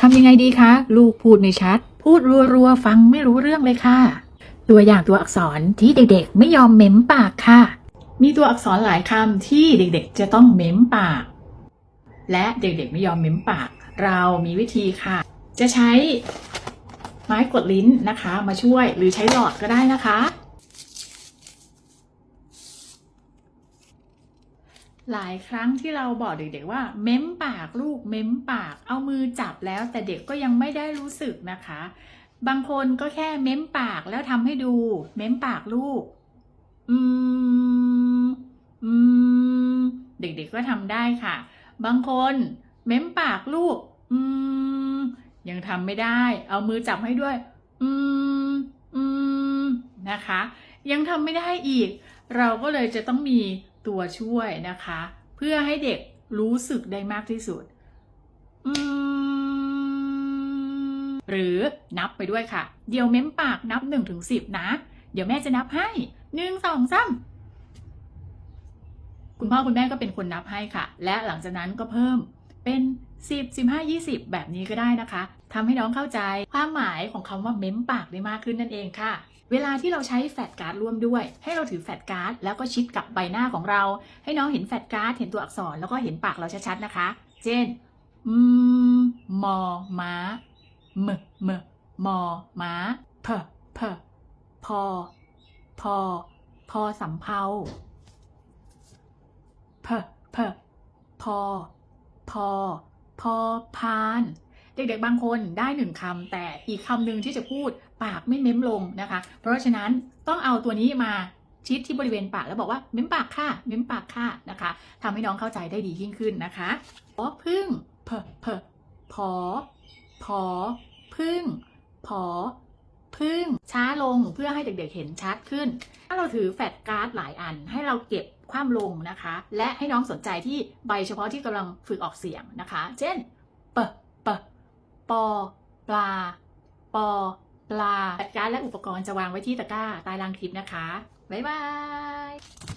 ทำยังไงดีคะ ลูกพูดไม่ชัด พูดรัวๆ ฟังไม่รู้เรื่องเลยค่ะ ตัวอย่างตัวอักษรที่เด็กๆ ไม่ยอมเม้มปากค่ะ มีตัวอักษรหลายคำที่เด็กๆ จะต้องเม้มปาก และเด็กๆ ไม่ยอมเม้มปาก เรามีวิธีค่ะ จะใช้ไม้กดลิ้นนะคะ มาช่วยหรือใช้หลอดก็ได้นะคะ หลายครั้งที่เราบอกเด็กๆว่า เม้มปากลูกเม้มปาก เอามือจับแล้วแต่เด็กก็ยังไม่ได้รู้สึกนะคะ บางคนก็แค่เม้มปากแล้วทำให้ดู เม้มปากลูก อืม อืม เด็กๆก็ทำได้ค่ะ บางคนเม้มปากลูก อืม ยังทำไม่ได้ เอามือจับให้ด้วย อืม อืม นะคะ ยังทำไม่ได้อีก เราก็เลยจะต้องมีตัวช่วยนะคะ เพื่อให้เด็กรู้สึกได้มากที่สุด หรือนับไปด้วยค่ะ เดี๋ยวเม้มปากนับ1นถึงสินะ เดี๋ยวแม่จะนับให้หนึ่งสองสามคุณพ่อคุณแม่ก็เป็นคนนับให้ค่ะ และหลังจากนั้นก็เพิ่มเป็น 10 15 20 แบบนี้ก็ได้นะคะทำให้น้องเข้าใจความหมายของคำว่าเม้มปากได้มากขึ้นนั่นเองค่ะ เวลาที่เราใช้แฟลชการ์ดร่วมด้วย ให้เราถือแฟลชการ์ดแล้วก็ชิดกับใบหน้าของเรา ให้น้องเห็นแฟลชการ์ดเห็นตัวอักษรแล้วก็เห็นปากเราชัดๆนะคะ เช่นอืมมอม้าเมเมมอม้าเพเพพอ พอ พอสำเพาเพเพพอ พอ พอพาน เด็กๆบางคนได้หนึ่งคำแต่อีกคำหนึ่งที่จะพูดปากไม่เม้มลงนะคะ เพราะฉะนั้นต้องเอาตัวนี้มาชิดที่บริเวณปากแล้วบอกว่าเม้มปากค่ะ เม้มปากค่ะนะคะทำให้น้องเข้าใจได้ดียิ่งขึ้นนะคะพอพึ่งเพอเพอพอพอพึ่งพอ พึ่งช้าลงเพื่อให้เด็กๆเห็นชัดขึ้น ถ้าเราถือแฟลชการ์ดหลายอันให้เราเก็บคว่ำลงนะคะ และให้น้องสนใจที่ใบเฉพาะที่กำลังฝึกออกเสียงนะคะ เช่นเปเปปอปลาปอปลาแฟลชการ์ดและอุปกรณ์จะวางไว้ที่ตะกร้าใต้ล่างคลิปนะคะ บ๊ายบาย